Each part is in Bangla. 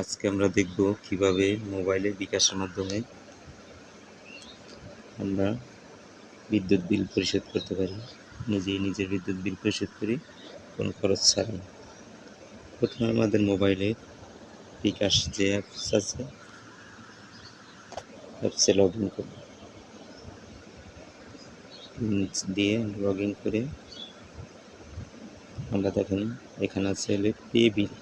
আজকে আমরা দেখব কীভাবে মোবাইলে বিকাশের মাধ্যমে আমরা বিদ্যুৎ বিল পরিশোধ করতে পারি। নিজেই নিজের বিদ্যুৎ বিল পরিশোধ করি, কোনো খরচ ছাড়াই প্রথমে আমাদের মোবাইলে বিকাশ যে অ্যাপস আছে, অ্যাপসে লগ ইন করব দিয়ে লগ ইন করে আমরা দেখেন, এখানে আছে হলে পে বিল।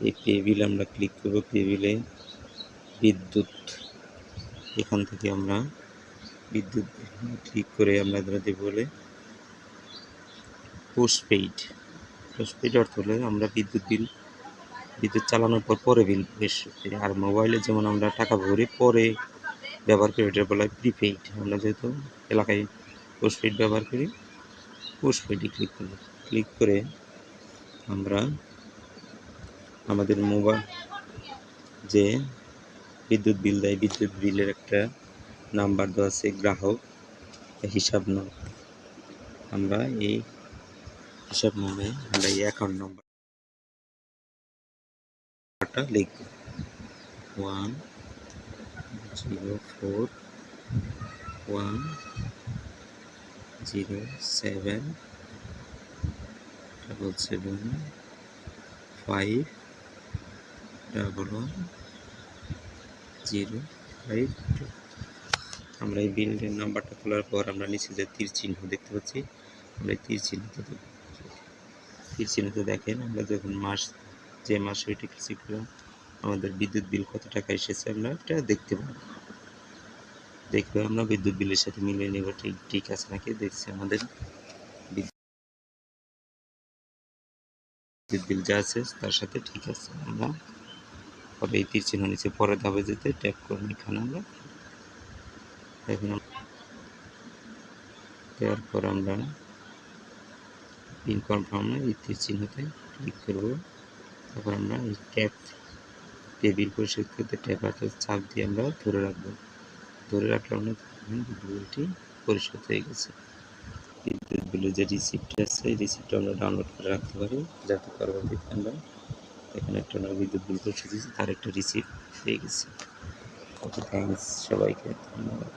এই পে বিল আমরা ক্লিক করব পে বিলে বিদ্যুৎ। এখান থেকে আমরা বিদ্যুৎ ক্লিক করে আমরা ধরে দেব বলে পোস্টপেইড পোস্টপেইড অর্থ হলে আমরা বিদ্যুৎ বিল, বিদ্যুৎ চালানোর পর পরে বিল বেশ আর মোবাইলে যেমন আমরা টাকা ভরে, পরে ব্যবহার করি এটা বলা হয় প্রিপেইড আমরা যেহেতু এলাকায় পোস্টপেইড ব্যবহার করি পোস্টপেইডে ক্লিক করি ক্লিক করে আমরা আমাদের মোবাইল যে বিদ্যুৎ বিল দেয়, বিদ্যুৎ বিলের একটা নাম্বার দেওয়া আছে, গ্রাহক হিসাব নাম। আমরা এই হিসাব নামে আমরা এই অ্যাকাউন্ট নাম্বারটা লিখব। One zero four one zero seven double seven five one zero five আমরা এই বিলের নাম্বারটা তোলার পর আমরা নিচে যে তীর চিহ্ন দেখতে পাচ্ছি, আমরা এই তীর চিহ্নতে তীর চিহ্নতে দেখেন, আমরা যখন মাস, যে মাস ওইটা ক্লিক আমাদের বিদ্যুৎ বিল কত টাকা এসেছে আমরা এটা দেখতে পাবো। দেখবে আমরা বিদ্যুৎ বিলের সাথে মিলিয়ে নেব, ঠিক ঠিক আছে নাকি? দেখছি আমাদের বিদ্যুৎ বিল যা আছে তার সাথে ঠিক আছে আমরা পরে এই তীর চিহ্ন নিচে পরে ধাপে যেতে ট্যাপ করুন এখানে আমরা। এখন দেওয়ার পর আমরা পিন এই তীর চিহ্নতে ক্লিক করব। তারপর আমরা এই ট্যাপ টেবিল পরিশোধ করতে ট্যাপ হাতে চাপ দিয়ে আমরা ধরে রাখব। ধরে রাখলে আমরা বিলটি পরিশোধ হয়ে গেছে। বিদ্যুৎ বিলের যে রিসিপ্ট আছে, এই রিসিপ্টটা আমরা ডাউনলোড করে রাখতে পারি। যাতে পরবর্তীতে আমরা এখানে একটা নয়, বিদ্যুৎ বিল পরিশোধ দিয়েছি, তার একটা রিসিপ্ট পেয়ে গেছি। ওকে থ্যাংকস সবাইকে, ধন্যবাদ।